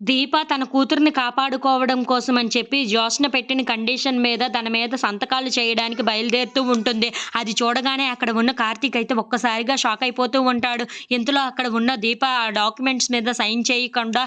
దీప తన కూతుర్ని కాపాడుకోవడం కోసం అని చెప్పి జోష్న పెట్టిన కండిషన్ మీద తన మీద సంతకాలు చేయడానికి బయలుదేరుతూ ఉంటుంది. అది చూడగానే అక్కడ ఉన్న కార్తీక్ అయితే ఒక్కసారిగా షాక్ అయిపోతూ ఉంటాడు. ఇంతలో అక్కడ ఉన్న దీప ఆ డాక్యుమెంట్స్ మీద సైన్ చేయకుండా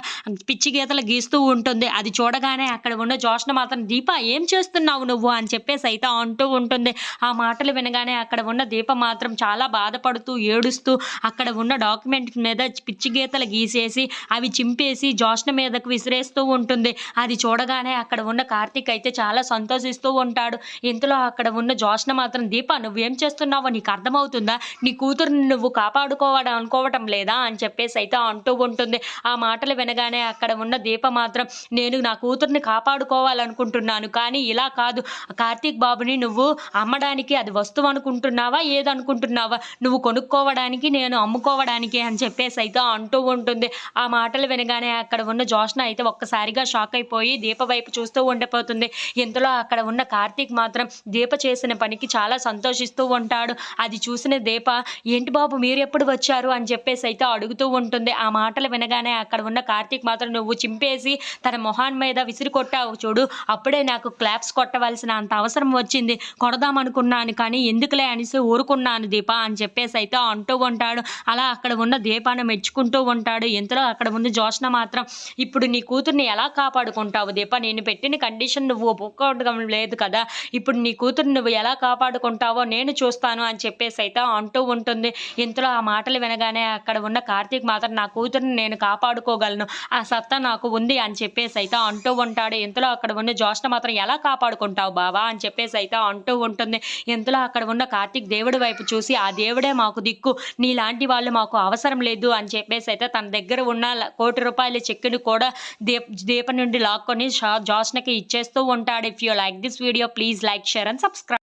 పిచ్చి గీతలు గీస్తూ ఉంటుంది. అది చూడగానే అక్కడ ఉన్న జోష్న మాత్రం దీప ఏం చేస్తున్నావు నువ్వు? అని చెప్పేసి అయితే అంటూ ఉంటుంది. ఆ మాటలు వినగానే అక్కడ ఉన్న దీప మాత్రం చాలా బాధపడుతూ ఏడుస్తూ అక్కడ ఉన్న డాక్యుమెంట్ మీద పిచ్చి గీతలు గీసేసి అవి చింపేసి జోష్న మీదకు విసిరేస్తూ ఉంటుంది. అది చూడగానే అక్కడ ఉన్న కార్తీక్ అయితే చాలా సంతోషిస్తూ ఉంటాడు. ఇంతలో అక్కడ ఉన్న జోష్న మాత్రం దీప నువ్వేం చేస్తున్నావో? నీకు అర్థమవుతుందా? నీ కూతురుని నువ్వు కాపాడుకోవడం అనుకోవటం లేదా? అని చెప్పేసి అయితే అంటూ ఉంటుంది. ఆ మాటలు వినగానే అక్కడ ఉన్న దీప మాత్రం నేను నా కూతుర్ని కాపాడుకోవాలనుకుంటున్నాను కానీ ఇలా కాదు. కార్తీక్ బాబుని నువ్వు అమ్మడానికి అది వస్తువు అనుకుంటున్నావా? ఏదనుకుంటున్నావా నువ్వు కొనుక్కోవడానికి నేను అమ్ముకోవడానికి అని చెప్పేసి అయితే అంటూ ఉంటుంది. ఆ మాటలు వినగానే అక్కడ ఉన్న జోష్న అయితే ఒక్కసారిగా షాక్ అయిపోయి దీప వైపు చూస్తూ ఉండిపోతుంది. ఇంతలో అక్కడ ఉన్న కార్తీక్ మాత్రం దీప చేసిన పనికి చాలా సంతోషిస్తూ ఉంటాడు. అది చూసిన దీప ఏంటి బాబు మీరు ఎప్పుడు వచ్చారు? అని చెప్పేసి అయితే అడుగుతూ ఉంటుంది. ఆ మాటలు వినగానే అక్కడ ఉన్న కార్తీక్ మాత్రం నువ్వు చింపేసి తన మొహాన్ మీద విసిరి కొట్టావు చూడు. అప్పుడే నాకు క్లాప్స్ కొట్టవలసిన అంత అవసరం వచ్చింది. కొడదాం అనుకున్నాను కానీ ఎందుకులే అనేసి ఊరుకున్నాను దీప అని చెప్పేసి అయితే అంటూ ఉంటాడు. అలా అక్కడ ఉన్న దీపాన్ని మెచ్చుకుంటూ ఉంటాడు. ఇంతలో అక్కడ ఉన్న జోష్న మాత్రం ఇప్పుడు నీ కూతుర్ని ఎలా కాపాడుకుంటావు దీప? నేను పెట్టిన కండిషన్ నువ్వు ఒప్పుకోవడం లేదు కదా. ఇప్పుడు నీ కూతుర్ని నువ్వు ఎలా కాపాడుకుంటావో నేను చూస్తాను అని చెప్పేసి అయితే అంటూ ఉంటుంది. ఇంతలో ఆ మాటలు వినగానే అక్కడ ఉన్న కార్తీక్ మాత్రం నా కూతుర్ని నేను కాపాడుకోగలను. ఆ సత్తా నాకు ఉంది అని చెప్పేసి అయితే అంటూ ఉంటాడు. ఇంతలో అక్కడ ఉన్న జోష్న మాత్రం ఎలా కాపాడుకుంటావు బావా? అని చెప్పేసి అయితే అంటూ ఉంటుంది. ఇంతలో అక్కడ ఉన్న కార్తీక్ దేవుడి వైపు చూసి ఆ దేవుడే మాకు దిక్కు. నీలాంటి వాళ్ళు మాకు అవసరం లేదు అని చెప్పేసి అయితే తన దగ్గర ఉన్న కోటి రూపాయల చెక్కుని కూడా దీప్ దీప నుండి లాక్కొని షా- జోష్నకి ఇచ్చేస్తూ ఉంటాడు. If you like this video please like share and subscribe